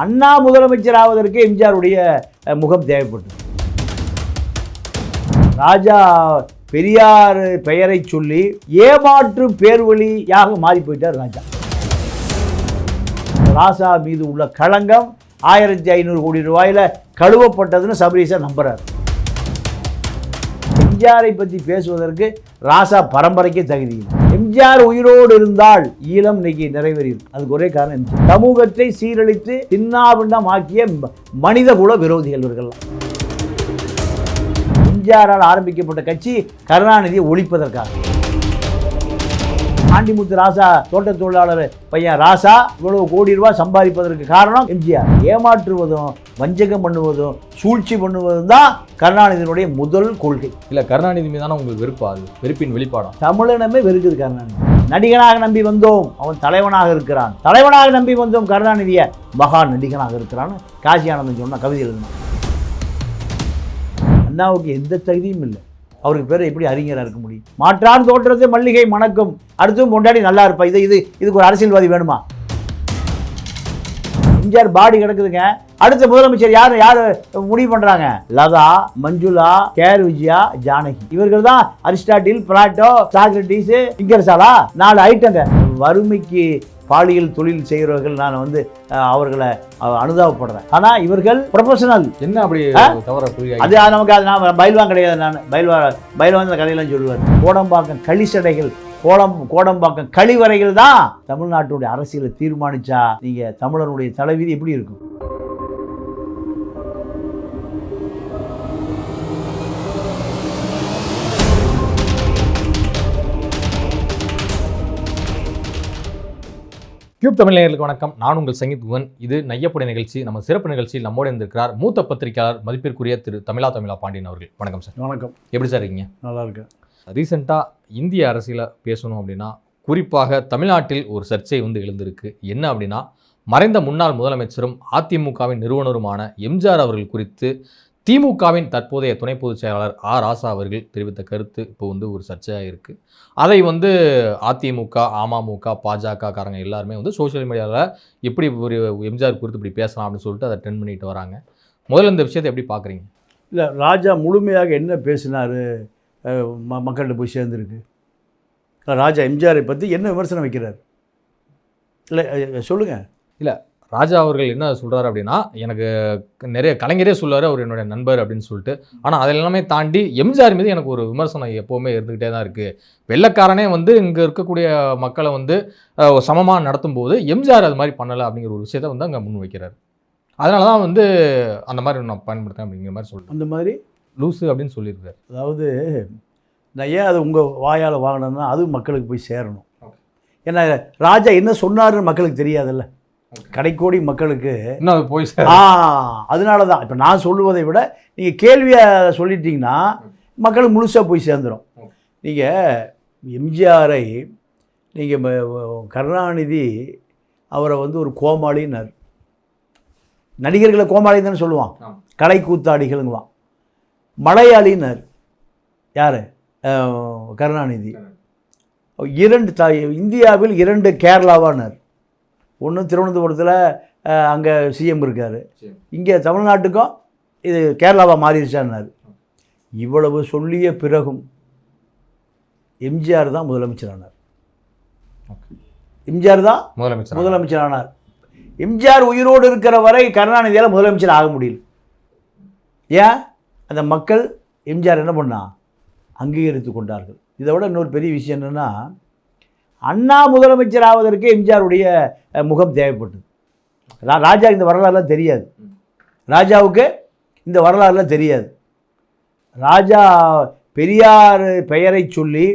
அண்ணா முதலமைச்சர் ஆவதற்கு எம்ஜிஆருடைய முகம் தேவைப்பட்டது. ராஜா பெரியார் பெயரை சொல்லி ஏமாற்று பேர்வழியாக மாறி போயிட்டார் ராஜா. ராசா மீது உள்ள களங்கம் ஆயிரத்தி ஐநூறு கோடி ரூபாயில் கழுவப்பட்டதுன்னு சபரீசர் நம்புறார். எம்ஜிஆரை பற்றி பேசுவதற்கு ராசா பரம்பரைக்கே தகுதி இல்லை. எம்ஜிஆர் உயிரோடு இருந்தால் ஈழம் இன்னைக்கு நிறைவேறியது. அதுக்கு ஒரே காரணம் சமூகத்தை சீரழித்து சின்னாபின்னம் ஆக்கிய மனித குல விரோதிகள் இவர்கள்லாம் எம்ஜிஆரால் ஆரம்பிக்கப்பட்ட கட்சி கருணாநிதியை ஒழிப்பதற்காக. ஆண்டிமுத்து ராசா தோட்ட தொழிலாளர் பையன் ராசா இவ்வளவு கோடி ரூபாய் சம்பாதிப்பதற்கு காரணம் எம்ஜிஆர். ஏமாற்றுவதும் வஞ்சகம் பண்ணுவதும் சூழ்ச்சி பண்ணுவதும் தான் கருணாநிதியினுடைய முதல் கொள்கை. இல்ல கருணாநிதி மீதான உங்களுக்கு வெறுப்பா? அது வெறுப்பின் வெளிப்பாடா? தமிழனமே வெறுக்குது கருணாநிதி. நடிகனாக நம்பி வந்தோம் அவன் தலைவனாக இருக்கிறான். தலைவனாக நம்பி வந்தோம் கருணாநிதியை மகா நடிகனாக இருக்கிறான்னு காசி ஆனந்தன் சொன்ன கவிதை எழுதினான் அண்ணாவுக்கு எந்த தகுதியும் இல்லை. அவருக்கு பேர் எப்படி அறிஞராக இருக்க முடியும்? மாற்றான் தோற்றத்தை மல்லிகை மணக்கும். அடுத்தும் கொண்டாடி நல்லா இருப்பா. இது இது இதுக்கு ஒரு அரசியல்வாதி வேணுமா? எம்ஜிஆர் பாடி கிடக்குதுங்க. அடுத்த முதலமைச்சர் யார் யார் முடிவு பண்ணுறாங்க லதா மஞ்சுளா கேர் விஜயா ஜானகி. இவர்கள் தான் அரிஸ்டாட்டில் பிளாட்டோ சாக்ரட்டிஸ் இங்கர்சாலா நாலு ஐட்டங்க வறுமைக்கு பாலியல் தொழில் செய்கிறவர்கள் நான் வந்து அவர்களை அனுதாபப்படுறேன். ஆனால் இவர்கள் ப்ரொஃபஷனல் என்ன அப்படி தவற அது நமக்கு அது நான் பயில்வான் கிடையாது நான். பயில்வா பயில்வான் இந்த கதையெல்லாம் சொல்லுவார். கோடம்பாக்கம் களிசடைகள் கோடம் கோடம்பாக்கம் கழிவறைகள் தான் தமிழ்நாட்டுடைய அரசியலை தீர்மானிச்சா நீங்க தமிழருடைய தலைவிதி எப்படி இருக்கும்? கியூப் தமிழ் நேயர்களுக்கு வணக்கம். நான் உங்கள் சங்கீத் குகன். இது நையப்படை நிகழ்ச்சி. நம்ம சிறப்பு நிகழ்ச்சியில் நம்மோடு இருந்திருக்கிறார் மூத்த பத்திரிகையாளர் மதிப்பிற்குரிய திரு தமிழா தமிழா பாண்டியன் அவர்கள். வணக்கம் சார். வணக்கம். எப்படி சார் இருக்கீங்க? நல்லா இருக்கு ரீசெண்டாக இந்திய அரசியலை பேசணும் அப்படின்னா குறிப்பாக தமிழ்நாட்டில் ஒரு சர்ச்சை வந்து எழுந்திருக்கு. என்ன அப்படின்னா மறைந்த முன்னாள் முதலமைச்சரும் அதிமுகவின் நிறுவனருமான எம்ஜிஆர் அவர்கள் குறித்து திமுகவின் தற்போதைய துணை பொதுச் செயலாளர் ஆ ராசா அவர்கள் தெரிவித்த கருத்து இப்போ வந்து ஒரு சர்ச்சையாக இருக்குது அதை வந்து அதிமுக அமமுக பாஜக காரங்க எல்லாருமே வந்து சோஷியல் மீடியாவில் எப்படி ஒரு எம்ஜிஆர் குறித்து இப்படி பேசலாம் அப்படின்னு சொல்லிட்டு அதை ட்ரெண்ட் பண்ணிட்டு வராங்க. முதல்ல இந்த விஷயத்தை எப்படி பார்க்குறீங்க? இல்லை ராஜா முழுமையாக என்ன பேசினார் ம மக்கள்கிட்ட போய் சேர்ந்துருக்கு? ராஜா எம்ஜிஆரை பற்றி என்ன விமர்சனம் வைக்கிறார்? இல்லை சொல்லுங்கள் ராஜா அவர்கள் என்ன சொல்றாரு அப்படின்னா எனக்கு நிறைய கலைஞரே சொல்லுவார் அவர் என்னுடைய நண்பர் அப்படின்னு சொல்லிட்டு. ஆனால் அதெல்லாமே தாண்டி எம்ஜிஆர் மீது எனக்கு ஒரு விமர்சனம் எப்போவுமே இருந்துக்கிட்டே தான் இருக்குது வெள்ளைக்காரனே வந்து இங்கே இருக்கக்கூடிய மக்களை வந்து சமமாக நடத்தும் போது எம்ஜிஆர் அது மாதிரி பண்ணலை அப்படிங்கிற ஒரு விஷயத்தை வந்து அங்கே முன் வைக்கிறார் அதனால தான் வந்து அந்த மாதிரி நான் பயன்படுத்தேன் அப்படிங்கிற மாதிரி சொல்கிறேன் அந்த மாதிரி? லூசு அப்படின்னு சொல்லியிருக்காரு. அதாவது நான் ஏன் அது உங்கள் வாயால் வாங்கினேன்னா அதுவும் மக்களுக்கு போய் சேரணும். ஏன்னா ராஜா என்ன சொன்னாருன்னு மக்களுக்கு தெரியாதுல்ல. கடைக்கோடி மக்களுக்கு இன்னும் போய் ஆ அதனால தான் இப்போ நான் சொல்லுவதை விட நீங்கள் கேள்வியை சொல்லிட்டீங்கன்னா மக்களுக்கு முழுசாக போய் சேர்ந்துடும் நீங்கள் எம்ஜிஆரை நீங்கள் கருணாநிதி அவரை வந்து ஒரு கோமாளின்னார். நடிகர்களை கோமாளி தானே சொல்லுவான். கலை கூத்தாடிகளுங்குவான். மலையாளின்னார். யார்? கருணாநிதி. இரண்டு த இந்தியாவில் இரண்டு கேரளாவானார். ஒன்று திருவனந்தபுரத்தில் அங்கே சிஎம் இருக்கார். இங்கே தமிழ்நாட்டுக்கும் இது கேரளாவாக மாறிடுச்சான்னாரு. இவ்வளவு சொல்லிய பிறகும் எம்ஜிஆர் தான் முதலமைச்சரானார். Okay. எம்ஜிஆர் தான் முதலமைச்சர் முதலமைச்சரானார். எம்ஜிஆர் உயிரோடு இருக்கிற வரை கருணாநிதியால் முதலமைச்சர் ஆக முடியல. ஏன்? அந்த மக்கள் எம்ஜிஆர் என்ன பண்ணா? அங்கீகரித்து கொண்டார்கள். இதை விட இன்னொரு பெரிய விஷயம் என்னென்னா அண்ணா முதலமைச்சர் ஆவதற்கு எம்ஜிஆருடைய முகம் தேவைப்பட்டது. ராஜா இந்த வரலாறுலாம் தெரியாது. ராஜாவுக்கு இந்த வரலாறுலாம் தெரியாது. ராஜா பெரியார் பெயரை சொல்லி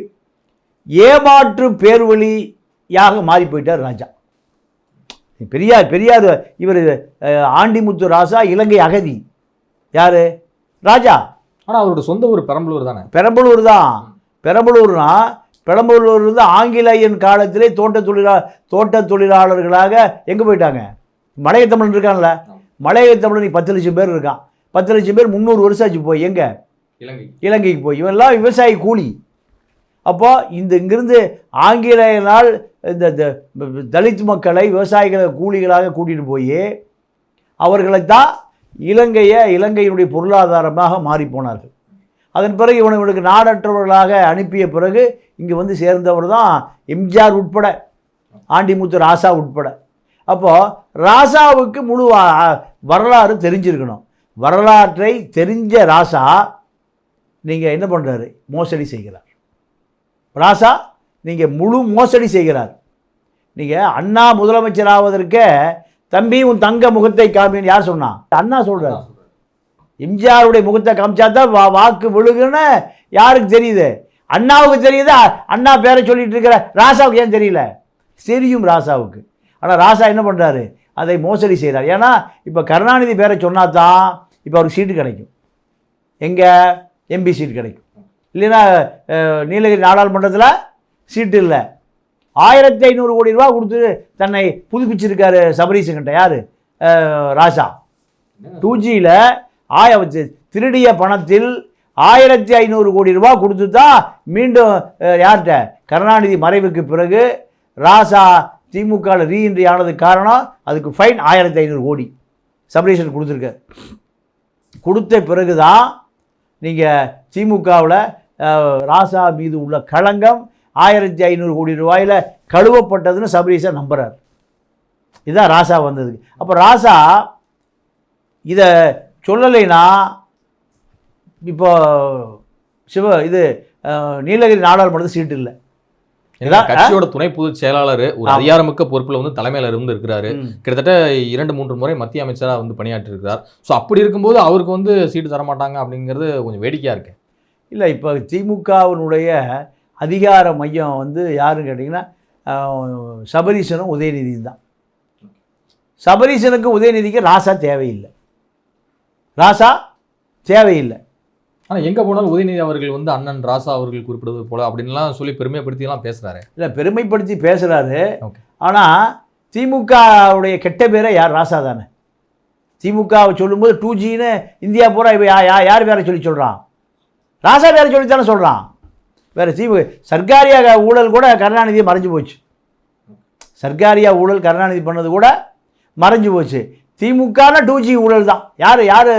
ஏமாற்று பேர்வழியாக மாறி போயிட்டார் ராஜா. பெரியார் பெரியார் இவர் ஆண்டிமுத்து ராசா இலங்கை அகதி. யார்? ராஜா. ஆனால் அவரோட சொந்த ஊர் பெரம்பலூர் தானே? பெரம்பலூர் தான். பெரம்பலூர்னா பெரம்பலூர் இருந்து ஆங்கிலேயன் காலத்திலே தோட்ட தொழிலா தோட்ட தொழிலாளர்களாக எங்கே போயிட்டாங்க? மலைய தமிழன் இருக்கான்ல. மலைய தமிழன் பத்து லட்சம் பேர் இருக்கான். பத்து லட்சம் பேர் முந்நூறு வருஷம் ஆச்சு போய். எங்கே? இலங்கை. இலங்கைக்கு போய். இவெல்லாம் விவசாயி கூலி. அப்போ இந்த இங்கிருந்து ஆங்கிலேயனால் இந்த தலித் மக்களை விவசாயிகளை கூலிகளாக கூட்டிகிட்டு போய் அவர்களைத்தான் இலங்கையை இலங்கையினுடைய பொருளாதாரமாக மாறி போனார்கள். அதன் பிறகு இவனுக்கு நாடற்றவர்களாக அனுப்பிய பிறகு இங்கே வந்து சேர்ந்தவர் தான் எம்ஜிஆர் உட்பட ஆண்டிமுத்து ராசா உட்பட. அப்போது ராசாவுக்கு முழு வரலாறு தெரிஞ்சிருக்கணும். வரலாற்றை தெரிஞ்ச ராசா நீங்கள் என்ன பண்ணுறாரு மோசடி செய்கிறார். ராசா நீங்கள் முழு மோசடி செய்கிறார். நீங்கள் அண்ணா முதலமைச்சர் ஆவதற்கே தம்பி உன் தங்க முகத்தை காமின்னு யார் சொன்னா? அண்ணா சொல்கிறார் எம்ஜிஆருடைய முகத்தை காமிச்சா தான் வா வாக்கு விழுகுன்னு யாருக்கு தெரியுது? அண்ணாவுக்கு தெரியுது? அண்ணா பேரை சொல்லிட்டு இருக்கிற ராசாவுக்கு ஏன் தெரியல? தெரியும் ராசாவுக்கு. ஆனால் ராசா என்ன பண்ணுறாரு அதை மோசடி செய்கிறார் ஏன்னா இப்போ கருணாநிதி பேரை சொன்னா தான் இப்போ அவருக்கு சீட்டு கிடைக்கும். எங்கே? எம்பி சீட் கிடைக்கும். இல்லைன்னா நீலகிரி நாடாளுமன்றத்தில் சீட்டு இல்லை. ஆயிரத்தி ஐநூறு கோடி ரூபா கொடுத்து தன்னை புதுப்பிச்சிருக்காரு சபரீசன்கிட்ட யார்? ராசா. டூ ஜியில் ஆய வச்சு- திருடிய பணத்தில் ஆயிரத்தி ஐநூறு கோடி ரூபா கொடுத்து தான் மீண்டும் யார்கிட்ட? கருணாநிதி மறைவுக்கு பிறகு ராசா திமுகவில் ரீஎன்ட்ரி ஆனது காரணம் அதுக்கு ஃபைன் ஆயிரத்தி ஐநூறு கோடி. சபரீஷன் கொடுத்துருக்க. கொடுத்த பிறகு தான் நீங்கள் திமுகவில் ராசா மீது உள்ள களங்கம் ஆயிரத்தி ஐநூறு கோடி ரூபாயில் கழுவப்பட்டதுன்னு சபரீஷன் நம்புறார். இதுதான் ராசா வந்ததுக்கு. அப்போ ராசா இதை சொல்லலைன்னா இப்போ சிவ இது நீலகிரி நாடாளுமன்றத்தில் சீட்டு இல்லை. கட்சியோட துணை பொதுச் செயலாளர் ஒரு. அதிகாரமிக்க பொறுப்புல வந்து தலைமையில இருந்து இருக்கிறாரு. கிட்டத்தட்ட இரண்டு மூன்று முறை மத்திய அமைச்சரா வந்து பணியாற்றி இருக்கிறார். ஸோ அப்படி இருக்கும்போது அவருக்கு வந்து சீட்டு தர மாட்டாங்க அப்படிங்கிறது கொஞ்சம் வேடிக்கையா இருக்கு. இல்லை இப்போ திமுகவினுடைய அதிகார மையம் வந்து யாருன்னு கேட்டிங்கன்னா சபரீசனும் உதயநிதியும் தான். சபரீசனுக்கும் உதயநிதிக்கு ராசா தேவையில்லை. ராசா தேவையில்லை. ஆனா எங்க போனாலும் உதயநிதி அவர்கள் வந்து அண்ணன் ராசா அவர்கள் குறிப்பிடுவது போல அப்படின்லாம் சொல்லி பெருமைப்படுத்தி எல்லாம் பேசுறாரு. இல்லை பெருமைப்படுத்தி பேசுகிறாரு. ஆனால் திமுகவுடைய கெட்ட பேரே யார்? ராசா தானே. திமுகவை சொல்லும்போது டூ ஜின்னு இந்தியா பூரா இப்போ யா யா- யார் பேரை சொல்லி சொல்கிறான் ராசா பேரை சொல்லி தானே சொல்கிறான் வேறு திமுக சர்க்காரியா ஊழல் கூட கருணாநிதியை மறைஞ்சு போச்சு. சர்க்காரியா ஊழல் கருணாநிதி பண்ணது கூட மறைஞ்சு போச்சு. திமுகனா டூ ஜி ஊழல் தான் யார் யார்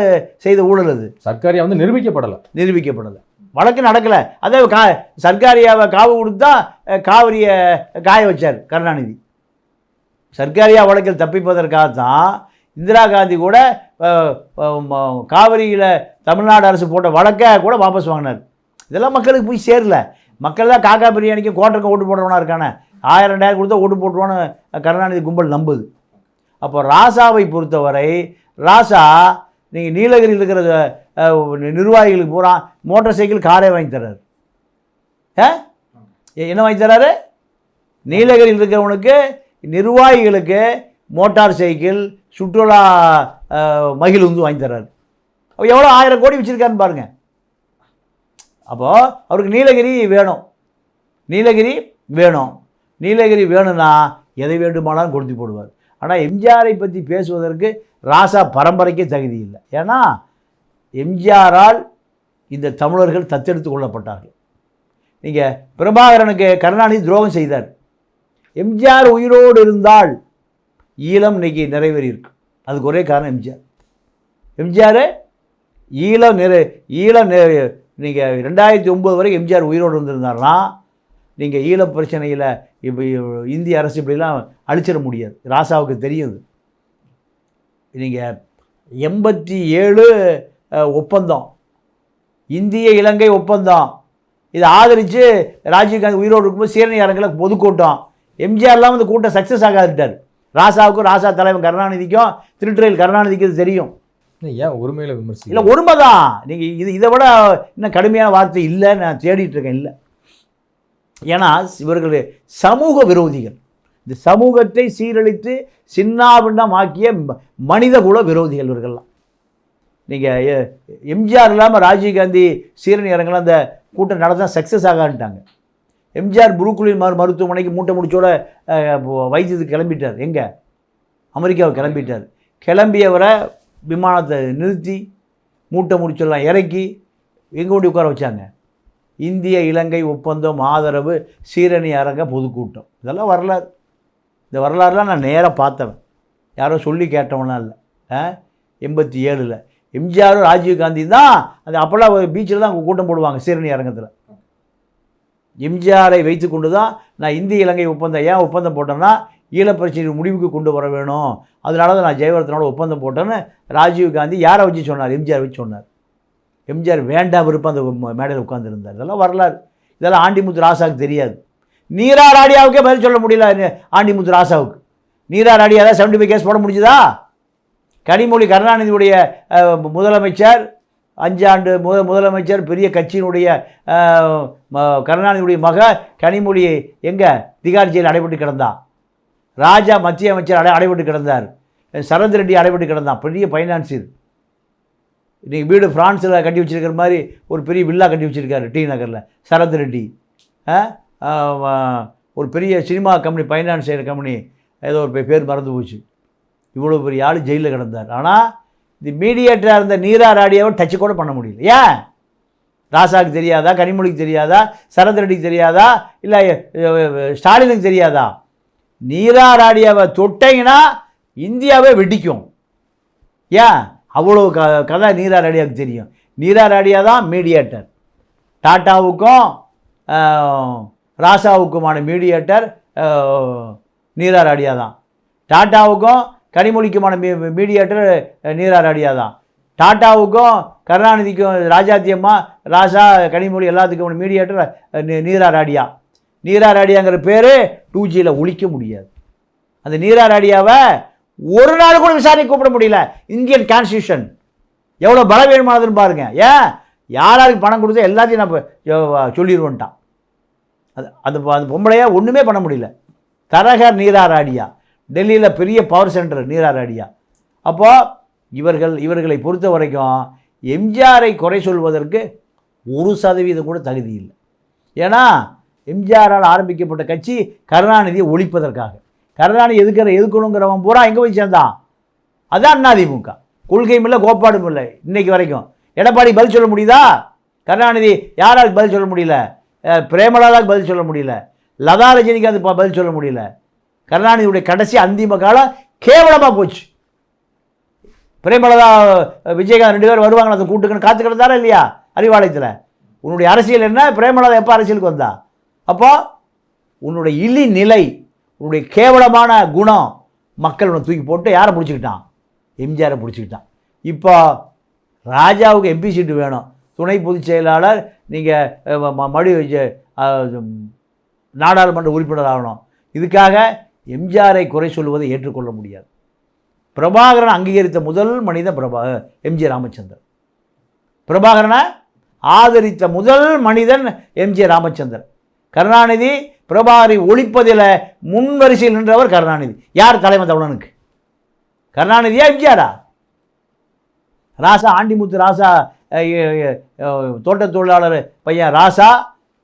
செய்த ஊழல் அது? சர்க்காரியா வந்து நிரூபிக்கப்படல. நிரூபிக்கப்படலை. வழக்கு நடக்கலை. அதே கா சர்க்காரியாவை காவு கொடுத்தா காவிரியை காய வச்சார் கருணாநிதி. சர்க்காரியா வழக்கில் தப்பிப்பதற்காக தான் இந்திரா காந்தி கூட காவிரியில் தமிழ்நாடு அரசு போட்ட வழக்கை கூட வாபஸ் வாங்கினார். இதெல்லாம் மக்களுக்கு போய் சேரல. மக்கள் தான் காக்கா பிரியாணிக்கும் கோட்டருக்கும் ஓட்டு போடுறவனா இருக்கானே. ஆயிரம் ரெண்டாயிரம் கொடுத்தா ஓட்டு போட்டுருவான்னு கருணாநிதி கும்பல் நம்புது. அப்போ ராசாவை பொறுத்தவரை ராசா நீங்கள் நீலகிரியில் இருக்கிற நிர்வாகிகளுக்கு பூரா மோட்டார் சைக்கிள் காரே வாங்கி தர்றாரு. ஏ? என்ன வாங்கி தர்றாரு? நீலகிரியில் இருக்கிறவனுக்கு நிர்வாகிகளுக்கு மோட்டார் சைக்கிள் சுற்றுலா மகிழ்ந்து மகிழுந்து வாங்கி தர்றாரு. அப்போ எவ்வளோ ஆயிரம் கோடி வச்சுருக்காருன்னு பாருங்கள் அப்போது அவருக்கு நீலகிரி வேணும். நீலகிரி வேணும். நீலகிரி வேணும்னா எதை வேண்டுமானாலும் கொடுத்து போடுவார். ஆனால் எம்ஜிஆரை பற்றி பேசுவதற்கு ராசா பரம்பரைக்கே தகுதி இல்லை. ஏன்னா எம்ஜிஆரால் இந்த தமிழர்கள் தத்தெடுத்து கொள்ளப்பட்டார்கள். நீங்கள் பிரபாகரனுக்கு கருணாநிதி துரோகம் செய்தார். எம்ஜிஆர் உயிரோடு இருந்தால் ஈழம் இன்னைக்கு நிறைவேறி இருக்கு அதுக்கு ஒரே காரணம் எம்ஜிஆர். எம்ஜிஆர் ஈழம் நிறை ஈழம் நீங்கள் ரெண்டாயிரத்தி ஒம்பது வரைக்கும் எம்ஜிஆர் உயிரோடு இருந்திருந்தாருன்னா நீங்கள் ஈழ பிரச்சனையில் இப்போ இந்திய அரசு இப்படிலாம் அழிச்சிட முடியாது. ராசாவுக்கு தெரியுது நீங்கள் எண்பத்தி ஏழு ஒப்பந்தம். இந்திய இலங்கை ஒப்பந்தம். இதை ஆதரித்து ராஜீவ்காந்தி உயிரோடு இருக்கும்போது சீரணி அரங்கில் பொதுக்கூட்டம். எம்ஜிஆர்லாம் வந்து கூட்டம் சக்ஸஸ் ஆகாதுட்டார் ராசாவுக்கும் ராசா தலைவன் கருணாநிதிக்கும் திருட்டுறையில் கருணாநிதிக்கு இது தெரியும். ஏன் ஒருமையில விமர்சி இல்லை உண்மைதான் நீங்கள் இது இதை விட இன்னும் கடுமையான வார்த்தை இல்லை நான் தேடிட்டு இருக்கேன் இல்லை. ஏன்னா இவர்கள் சமூக விரோதிகள். இந்த சமூகத்தை சீரழித்து சின்னாபின்னமாக்கிய ம- மனிதகுல விரோதிகள் இவர்கள்லாம். நீங்கள் எம்ஜிஆர் இல்லாமல் ராஜீவ்காந்தி சீரணி அரங்கெல்லாம் அந்த கூட்டம் நடந்தால் சக்ஸஸ் ஆகான்ட்டாங்க எம்ஜிஆர் புரூக்லின் மரு மருத்துவமனைக்கு மூட்டை முடிச்சோட வைத்தியத்துக்கு கிளம்பிட்டார். எங்கே? அமெரிக்காவை கிளம்பிட்டார். கிளம்பியவரை விமானத்தை நிறுத்தி மூட்டை முடிச்செல்லாம் இறக்கி எங்கே கொண்டு உட்கார வச்சாங்க? இந்திய இலங்கை ஒப்பந்தம் ஆதரவு சீரணி அரங்க பொதுக்கூட்டம். இதெல்லாம் வரலாறு. இந்த வரலாறுலாம் நான் நேராக பார்த்தவன். யாரோ சொல்லி கேட்டவனா இல்லை. எண்பத்தி ஏழில். எம்ஜிஆரும் ராஜீவ்காந்தி தான் அந்த அப்போல்லாம் பீச்சில் தான் கூட்டம் போடுவாங்க சீரணி அரங்கத்தில். எம்ஜிஆரை வைத்து கொண்டு தான் நான் இந்திய இலங்கை ஒப்பந்தம் ஏன் ஒப்பந்தம் போட்டேன்னா ஈழப்பிரச்சனை முடிவுக்கு கொண்டு வர வேணும். அதனால தான் நான் ஜெயவர்த்தனோட ஒப்பந்தம் போட்டேன்னு ராஜீவ் காந்தி யாரை வச்சு சொன்னார்? எம்ஜிஆர் வச்சு சொன்னார். எம்ஜிஆர் வேண்டாம் விருப்பம் அந்த மேடையில் உட்காந்துருந்தார் இதெல்லாம் வரலாறு. இதெல்லாம் ஆண்டிமுத்து ராசாவுக்கு தெரியாது. நீரார் ஆடியாவுக்கே பதில் சொல்ல முடியல ஆண்டிமுத்து ராசாவுக்கு. நீரார் ஆடியா தான் செவன்டி ஃபைவ் கேஸ் போட முடிஞ்சுதா? கனிமொழி கருணாநிதியுடைய முதலமைச்சர் அஞ்சாண்டு முத முதலமைச்சர் பெரிய கட்சியினுடைய கருணாநிதியுடைய மக கனிமொழி எங்கே? திகார் ஜெயில் அடைபட்டு கிடந்தா. ராஜா மத்திய அமைச்சர் அடை அடைபட்டு கிடந்தார். சரத் ரெட்டி அடைபட்டு கிடந்தான். பெரிய ஃபைனான்ஸ் இது. இன்றைக்கி வீடு ஃப்ரான்ஸில் கட்டி வச்சிருக்கிற மாதிரி ஒரு பெரிய வில்லா கட்டி வச்சிருக்காரு டி நகரில். சரத் ரெட்டி. ஆ? ஒரு பெரிய சினிமா கம்பெனி ஃபைனான்ஸ் செய்கிற கம்பெனி. ஏதோ ஒரு பேர் மறந்து போச்சு. இவ்வளோ பெரிய ஆள் ஜெயிலில் கிடந்தார். ஆனால் இந்த மீடியேட்டராக இருந்த நீரா ராடியாவை டச்சு கூட பண்ண முடியல. ஏன்? ராசாவுக்கு தெரியாதா? கனிமொழிக்கு தெரியாதா? சரத் ரெட்டிக்கு தெரியாதா? இல்லை ஸ்டாலினுக்கு தெரியாதா? நீரா ராடியாவை தொட்டீங்கன்னா இந்தியாவே வெடிக்கும். ஏன்? அவ்வளோ க கதை நீரா ராடியாவுக்கு தெரியும். நீரா ராடியா தான் மீடியேட்டர் டாட்டாவுக்கும் ராசாவுக்குமான மீடியேட்டர் நீரா ராடியா தான் டாட்டாவுக்கும் கனிமொழிக்குமான மீ மீடியேட்டர் நீரா ராடியா தான் டாட்டாவுக்கும் கருணாநிதிக்கும் ராஜாத்தியம்மா ராசா கனிமொழி எல்லாத்துக்கும் மீடியேட்டர் நீரா ராடியா நீரா ராடியாங்கிற பேர் டூ ஜியில் ஒழிக்க முடியாது. அந்த நீரா ராடியாவை ஒரு நாள் கூட விசாரணை கூப்பிட முடியல. இந்தியன் கான்ஸ்டியூஷன் எவ்வளோ பலவீனமானதுன்னு பாருங்க. ஏன்? யாராருக்கு பணம் கொடுத்தா எல்லாத்தையும் நான் சொல்லிடுவோன்ட்டான் அது அது அந்த பொம்பளையாக ஒன்றுமே பண்ண முடியல. தரகர் நீராராடியா. டெல்லியில் பெரிய பவர் சென்டர் நீராராடியா. அப்போது இவர்கள் இவர்களை பொறுத்த வரைக்கும் எம்ஜிஆரை குறை சொல்வதற்கு ஒரு சதவீதம் கூட தகுதி இல்லை. ஏன்னா எம்ஜிஆரால் ஆரம்பிக்கப்பட்ட கட்சி கருணாநிதியை ஒழிப்பதற்காக. கருணாநிதி எதுக்கிற எதுக்கணுங்கிறவன் பூரா எங்கே போய் சேர்ந்தான். அதுதான் அதிமுக கொள்கையும் இல்லை கோட்பாடும் இல்லை. இன்னைக்கு வரைக்கும். எடப்பாடி பதில் சொல்ல முடியுதா? கருணாநிதி யாரால் பதில் சொல்ல முடியல? அஹ் பதில் சொல்ல முடியல. லதா ரஜினிகாந்த் பதில் சொல்ல முடியல. கருணாநிதியுடைய கடைசி அந்திம காலம் கேவலமாக போச்சு. பிரேமலதா விஜயகாந்த் ரெண்டு பேரும் வருவாங்க அந்த கூட்டுக்குன்னு காத்து கிடந்தாரா இல்லையா? அறிவாலயத்தில். உன்னுடைய அரசியல் என்ன? பிரேமலதா எப்போ அரசியலுக்கு வந்தா? அப்போ உன்னுடைய இழி நிலை உன்னுடைய கேவலமான குணம் மக்கள் உன்னை தூக்கி போட்டு யாரை பிடிச்சிக்கிட்டான்? எம்ஜிஆரை பிடிச்சிக்கிட்டான். இப்போ ராஜாவுக்கு எம்பி சீட்டு வேணும். துணை பொதுச் செயலாளர் நீங்கள் மடி நாடாளுமன்ற உறுப்பினர் ஆகணும். இதுக்காக எம்ஜிஆரை குறை சொல்வதை ஏற்றுக்கொள்ள முடியாது. பிரபாகரன் அங்கீகரித்த முதல் மனிதன் பிரபா எம்ஜி ராமச்சந்திரன். பிரபாகரனை ஆதரித்த முதல் மனிதன் எம்ஜி ராமச்சந்திரன். கருணாநிதி பிரபாரி ஒழிப்பதில் முன்வரிசையில் நின்றவர் கருணாநிதி. யார் தலைமை தமிழனுக்கு கருணாநிதியா எம்ஜிஆரா? ராசா ஆண்டிமுத்து ராசா தோட்ட தொழிலாளர் பையன் ராசா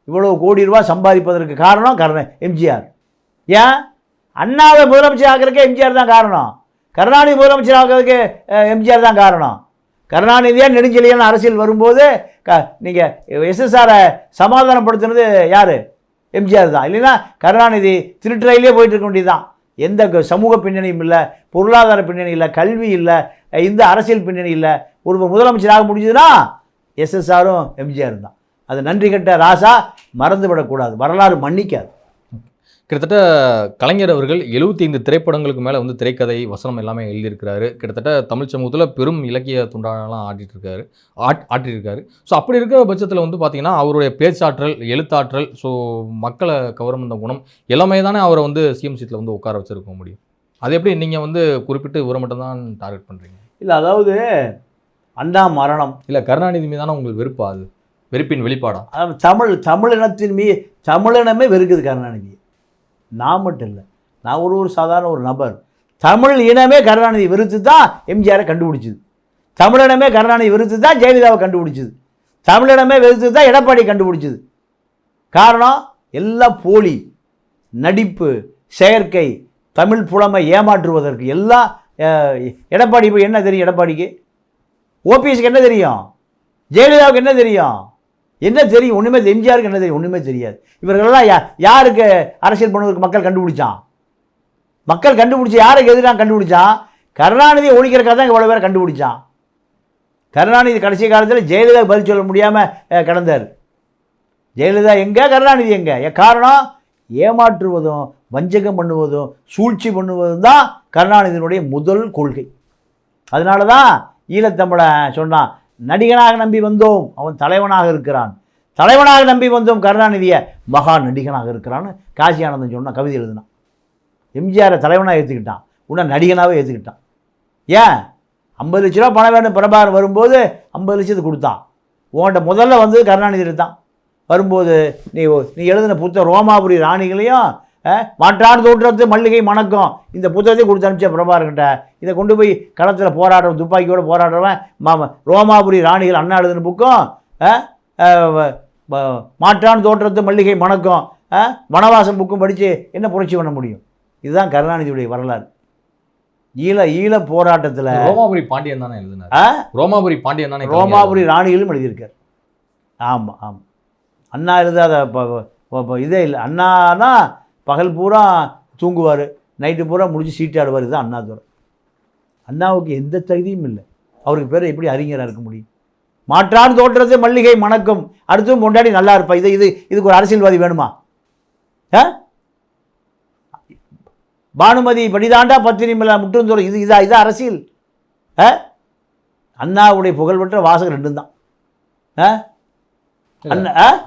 இவ்வளோ கோடி ரூபாய் சம்பாதிப்பதற்கு காரணம் கருண எம்ஜிஆர். ஏன்? அண்ணாவை முதலமைச்சர் ஆகிறதுக்கு எம்ஜிஆர் தான் காரணம். கருணாநிதி முதலமைச்சர் ஆகிறதுக்கு எம்ஜிஆர் தான் காரணம். கருணாநிதியா நெடுஞ்செழியன் அரசியல் வரும்போது க நீங்கள் எஸ்எஸ்ஆரை சமாதானப்படுத்தினது யார்? எம்ஜிஆர் தான். இல்லைன்னா கருணாநிதி திருட்டுறையிலே போயிட்டு இருக்க வேண்டியதுதான். எந்த சமூக பின்னணியும் இல்லை பொருளாதார பின்னணி இல்லை கல்வி இல்லை இந்த அரசியல் பின்னணி இல்லை. ஒரு முதலமைச்சராக முடிஞ்சதுன்னா எஸ்எஸ்ஆரும் எம்ஜிஆரும் தான். அது நன்றி கட்ட ராசா மறந்து விடக்கூடாது வரலாறு மன்னிக்காது. கிட்டத்தட்ட கலைஞர் அவர்கள் 75 திரைப்படங்களுக்கு மேலே வந்து திரைக்கதை வசனம் எல்லாமே எழுதியிருக்கிறாரு. கிட்டத்தட்ட தமிழ் சமூகத்தில் பெரும் இலக்கிய துண்டாடலாம் ஆட்டிட்டு இருக்காரு ஆட் ஆட்டியிருக்காரு ஸோ அப்படி இருக்கிற பட்சத்தில் வந்து பார்த்தீங்கன்னா அவருடைய பேச்சாற்றல் எழுத்தாற்றல் ஸோ மக்களை கவரும் இந்த குணம் எல்லாமே தானே அவரை வந்து சிஎம் சீட்டில் வந்து உட்கார வச்சிருக்க முடியும். அது எப்படி நீங்கள் வந்து குறிப்பிட்டு இவரை மட்டும் தான் டார்கெட் பண்ணுறீங்க இல்லை அதாவது அண்ணா மரணம். இல்லை கருணாநிதி மீதான உங்களுக்கு வெறுப்பா அது? வெறுப்பின் வெளிப்பாடா? தமிழ் தமிழினத்தின் மீ தமிழினமே வெறுக்குது கருணாநிதி. நான் மட்டும் இல்லை. நான் ஒரு ஒரு சாதாரண ஒரு நபர். தமிழ் இனமே கருணாநிதி வெறுத்து தான் எம்ஜிஆரை கண்டுபிடிச்சிது. தமிழினமே கருணாநிதி வெறுத்து தான் ஜெயலலிதாவை கண்டுபிடிச்சிது. தமிழினமே வெறுத்து தான் எடப்பாடி கண்டுபிடிச்சிது. காரணம் எல்லாம் போலி நடிப்பு செயற்கை தமிழ் புலமை ஏமாற்றுவதற்கு எல்லாம் எடப்பாடி இப்போ என்ன தெரியும் எடப்பாடிக்கு? ஓபிஎஸ்க்கு என்ன தெரியும்? ஜெயலலிதாவுக்கு என்ன தெரியும்? என்ன தெரியும்? ஒன்றுமே எம்ஜிஆருக்கு என்ன தெரியும்? ஒன்றுமே தெரியாது. இவர்களெல்லாம் யா யாருக்கு அரசியல் பண்ணுவதற்கு மக்கள் கண்டுபிடிச்சான்? மக்கள் கண்டுபிடிச்சி யாருக்கு எதிராக கண்டுபிடிச்சான்? கருணாநிதியை ஒழிக்கிறக்காக தான் இவ்வளோ பேர் கண்டுபிடிச்சான். கருணாநிதி கடைசி காலத்தில் ஜெயலலிதா பதில் சொல்ல முடியாமல் கிடந்தார். ஜெயலலிதா எங்கே? கருணாநிதி எங்கே? காரணம் ஏமாற்றுவதும் வஞ்சகம் பண்ணுவதும் சூழ்ச்சி பண்ணுவதும் தான் கருணாநிதியினுடைய முதல் கொள்கை. அதனால தான் ஈழத்தமிழன் சொன்னான் நடிகனாக நம்பி வந்தோம். அவன் தலைவனாக இருக்கிறான். தலைவனாக நம்பி வந்தோம். கருணாநிதியை மகா நடிகனாக இருக்கிறான்னு காசி ஆனந்தன் சொன்ன கவிதை எழுதினான். எம்ஜிஆரை தலைவனாக ஏற்றுக்கிட்டான் உன்னை நடிகனாகவே ஏற்றுக்கிட்டான் ஏன்? ஐம்பது லட்ச ரூபா பணம் வேணும். பிரபாகர் வரும்போது ஐம்பது லட்சத்துக்கு கொடுத்தான். உன்கிட்ட முதல்ல வந்து கருணாநிதி தான் வரும்போது நீ நீ எழுதின புத்தகம் ரோமாபுரி ராணிகளையும் அஹ், மாற்றான் தோற்றத்து மல்லிகை மணக்கம். இந்த புத்தகத்தையும் கொடுத்து அனுப்பிச்ச பிரபாகர்கிட்ட. இதை கொண்டு போய் களத்தில் போராடுறவன் துப்பாக்கியோட போராடுறவன் மாம ரோமாபுரி ராணிகள் அண்ணா எழுதின புக்கும் மாற்றான் தோற்றத்து மல்லிகை மணக்கம் வனவாசம் புக்கும் படித்து என்ன புரட்சி பண்ண முடியும்? இதுதான் கருணாநிதியுடைய வரலாறு. ஈழ ஈழ போராட்டத்தில் ரோமாபுரி பாண்டியன் தானே எழுதினார்? ரோமாபுரி பாண்டியன் தானே ரோமாபுரி ராணிகளும் எழுதியிருக்கார். ஆமாம் ஆமாம் அண்ணா எழுதாத இதே இல்லை. அண்ணானா பகல் பூரா தூங்குவார் நைட்டு பூரா முடிச்சு சீட்டாடுவார் இதுதான் அண்ணாதுரை அண்ணாவுக்கு எந்த தகுதியும் இல்லை. அவருக்கு பேர் எப்படி அறிஞராக இருக்க முடியும்? மாற்றான் தோற்றத்தை மல்லிகை மணக்கும். அடுத்தும் கொண்டாடி நல்லா இருப்பா. இது இது இதுக்கு ஒரு அரசியல்வாதி வேணுமா? ஆ? பானுமதி படிதாண்டா பத்தினி மேல முட்டுந்தோறும் இது இதா இதா அரசியல். ஆ? அண்ணாவுடைய புகழ்பெற்ற வாசகம் ரெண்டும் தான் ஆ?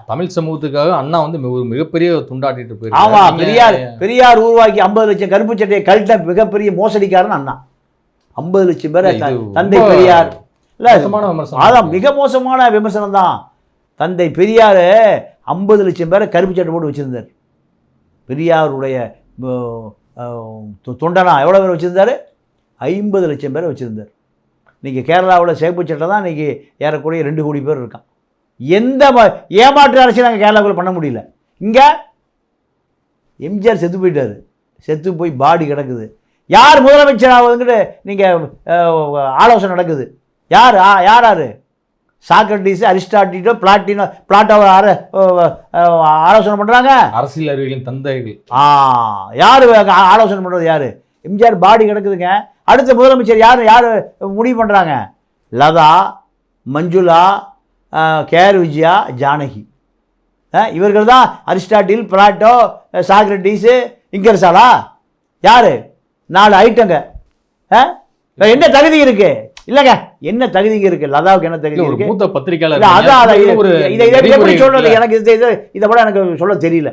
தமிழ் சமூகத்துக்காக அண்ணா வந்து ஒரு மிகப்பெரிய துண்டாட்டிட்டு ஆமா போயிருக்காரு பெரியார் பெரியார் உருவாக்கி ஐம்பது லட்சம் கருப்பு சட்டையை கழட்ட மிகப்பெரிய மோசடிக்காரன் அண்ணா. ஐம்பது லட்சம் பேரை தந்தை பெரியார். இல்ல அதான் மிக மோசமான விமர்சனம் தான். தந்தை பெரியார் ஐம்பது லட்சம் பேரை கருப்பு சட்டை போட்டு வச்சிருந்தார். பெரியாருடைய தொண்டனா எவ்வளோ பேர் வச்சுருந்தாரு? ஐம்பது லட்சம் பேரை வச்சுருந்தார். இன்றைக்கி கேரளாவில் சேப்பு சட்டை தான் இன்றைக்கி ஏறக்குறைய ரெண்டு கோடி பேர் இருக்கான். எந்த ஏமாற்று அரசியல் அங்கே கேரளாவுக்குள்ள பண்ண முடியல. இங்கே எம்ஜிஆர் செத்து போயிட்டாரு. செத்து போய் பாடி கிடக்குது. யார் முதலமைச்சர் ஆகுதுங்கிட்டு நீங்கள் ஆலோசனை நடக்குது. யார் ஆ யார் யார்? சாக்ரட்டிஸ் அரிஸ்டாட்டிலோ பிளாட்டினோ பிளாட்டோவை ஆர அஹ், ஆலோசனை பண்ணுறாங்க அரசியல் அறிவியலின் தந்தைகள். ஆ யார் ஆலோசனை பண்ணுறது யார்? எம்ஜிஆர் பாடி கிடக்குதுங்க. அடுத்த முதலமைச்சர் யார் யார் முடிவு பண்ணுறாங்க லதா மஞ்சுளா கேஆர் விஜயா ஜானகி. இவர்கள் தான் அரிஸ்டாட்டில் பிளாட்டோ சாக்ரட்டிஸு இங்கர்சாலா. யார்? நாலு ஐட்டங்க? என்ன தகுதி இருக்கு? இல்லைங்க என்ன தகுதி இருக்கு? லதாவுக்கு என்ன தகுதி இருக்கு? மூத்த பத்திரிகையாளர் அதான் ஒரு இதை இதை எப்படி சொல்றது. எனக்கு இது விட எனக்கு சொல்ல தெரியல.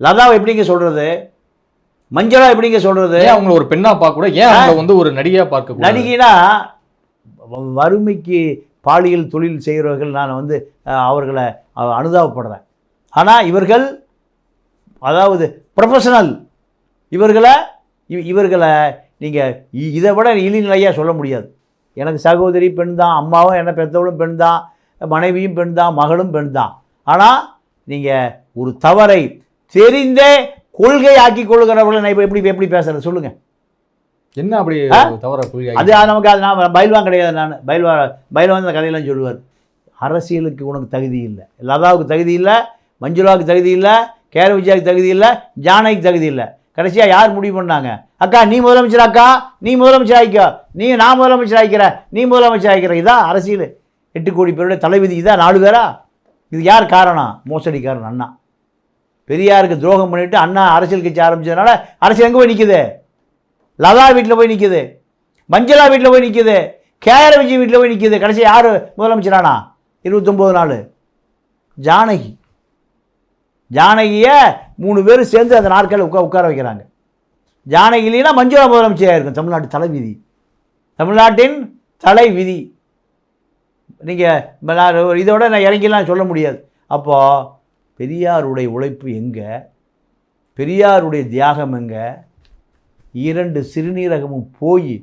லதாவை எப்படிங்க சொல்றது? மஞ்சளா எப்படிங்க சொல்றது? அவங்கள ஒரு பெண்ணா பார்க்க கூட ஏன் அவங்கள வந்து ஒரு நடிகையா பார்க்க நடிகைனா வறுமைக்கு பாலியல் தொழில் செய்கிறவர்கள் நான் வந்து அவர்களை அனுதாபப்படுறேன். ஆனால் இவர்கள் அதாவது ப்ரொஃபஷனல் இவர்களை இவர்களை நீங்கள் இதை விட இழிநிலையாக சொல்ல முடியாது. எனக்கு சகோதரி பெண் தான் அம்மாவும் என்ன பெற்றவளும் பெண் தான் மனைவியும் பெண் தான் மகளும் பெண் தான். ஆனால் நீங்கள் ஒரு தவறை தெரிந்தே கொள்கை ஆக்கி கொள்கிறவர்களை நான் இப்போ எப்படி எப்படி பேசுகிறேன் சொல்லுங்கள் என்ன அப்படி? தவற கொள்கை அது நமக்கு அது நான் பயில்வான் கிடையாது நான். பயில்வா பயில்வான் இந்த கதையெல்லாம் சொல்லுவார். அரசியலுக்கு உனக்கு தகுதி இல்லை. லதாவுக்கு தகுதி இல்லை மஞ்சுளாவுக்கு தகுதி இல்லை கேர விஜயாவுக்கு தகுதி இல்லை ஜானகிக்கு தகுதி இல்லை. கடைசியாக யார் முடிவு பண்ணாங்க? அக்கா நீ முதலமைச்சர் அக்கா நீ முதலமைச்சர் ஆயிக்கோ நீ நான் முதலமைச்சர் ஆயிக்கிற நீ முதலமைச்சர் ஆயிக்கிற இதான் அரசியல். எட்டு கோடி பேருடைய தலைவிதி இதான் நாலு பேரா? இது யார் காரணம்? மோசடிக்காரன் அண்ணா. பெரியாருக்கு துரோகம் பண்ணிட்டு அண்ணா அரசியல் கட்சி ஆரம்பிச்சதுனால அரசியல் எங்கே போய் நிற்குது லதா வீட்டில் போய் நிற்குது மஞ்சளா வீட்டில் போய் நிற்குது கேஆர் விஜய் வீட்டில் போய் நிற்குது கடைசி யார் முதலமைச்சரானா? இருபத்தொம்போது நாள். ஜானகி. ஜானகியை மூணு பேர் சேர்ந்து அந்த நாட்களில் உட்கா உட்கார வைக்கிறாங்க. ஜானகி இல்லைன்னா மஞ்சுளா முதலமைச்சராக இருக்கும். தமிழ்நாட்டு தலைவிதி. தமிழ்நாட்டின் தலை விதி நீங்கள் இதோட நான் இறங்கிலாம் சொல்ல முடியாது. அப்போது பெரியாருடைய உழைப்பு எங்கே? பெரியாருடைய தியாகம் எங்கே? இரண்டு சிறுநீரகமும் போய்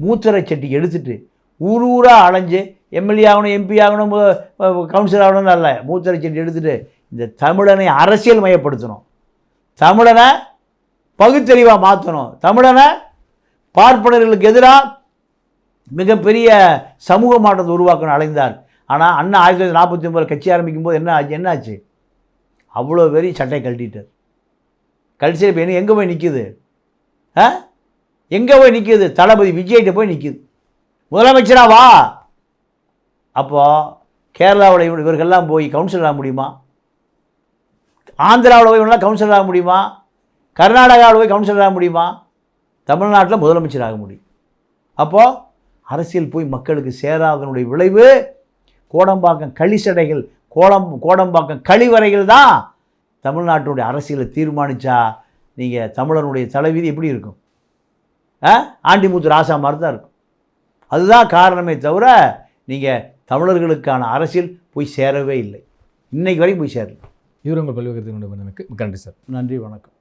மூத்தரை சட்டி எடுத்துட்டு ஊர் ஊராக அலைஞ்சு எம்எல்ஏ ஆகணும் எம்பி ஆகணும் கவுன்சிலர் ஆகணும்னு அல்ல. மூத்தரை சட்டி எடுத்துட்டு இந்த தமிழனை அரசியல் மயப்படுத்தணும். தமிழனை பகுத்தறிவாக மாற்றணும் தமிழனை பார்ப்பனர்களுக்கு எதிராக மிகப்பெரிய சமூக மாற்றத்தை உருவாக்கணும் அலைந்தார். ஆனால் அண்ணா ஆயிரத்தி தொள்ளாயிரத்தி நாற்பத்தி ஒம்பது கட்சி ஆரம்பிக்கும் போது என்ன ஆச்சு என்னாச்சு? அவ்வளோ பெரிய சட்டை கழட்டிட்டார். கடைசியில் இப்போ என்ன எங்கே போய் நிற்கிது எங்கே போய் நிற்கிது தளபதி விஜய்கிட்ட போய் நிற்கிது முதலமைச்சரா வா. அப்போது கேரளாவில் இவர்கள்லாம் போய் கவுன்சிலர் ஆக முடியுமா? ஆந்திராவில் போய் இவங்களாம் கவுன்சிலர் ஆக முடியுமா? கர்நாடகாவில் போய் கவுன்சிலர் ஆக முடியுமா? தமிழ்நாட்டில் முதலமைச்சர் ஆக முடியும். அப்போது அரசியல் போய் மக்களுக்கு சேராதனுடைய விளைவு கோடம்பாக்கம் களிசடைகள் கோடம் கோடம்பாக்கம் கழிவறைகள் தான் தமிழ்நாட்டினுடைய அரசியலை தீர்மானித்தா நீங்கள் தமிழனுடைய தலைவிதி எப்படி இருக்கும்? ஆ? ஆண்டிமுத்து ராசா மாதிரி தான் இருக்கும். அதுதான் காரணமே தவிர நீங்கள் தமிழர்களுக்கான அரசியல் போய் சேரவே இல்லை. இன்னைக்கு வரைக்கும் போய் சேரல. இவர் உங்கள் பல்வேறு நன்றி சார். நன்றி வணக்கம்.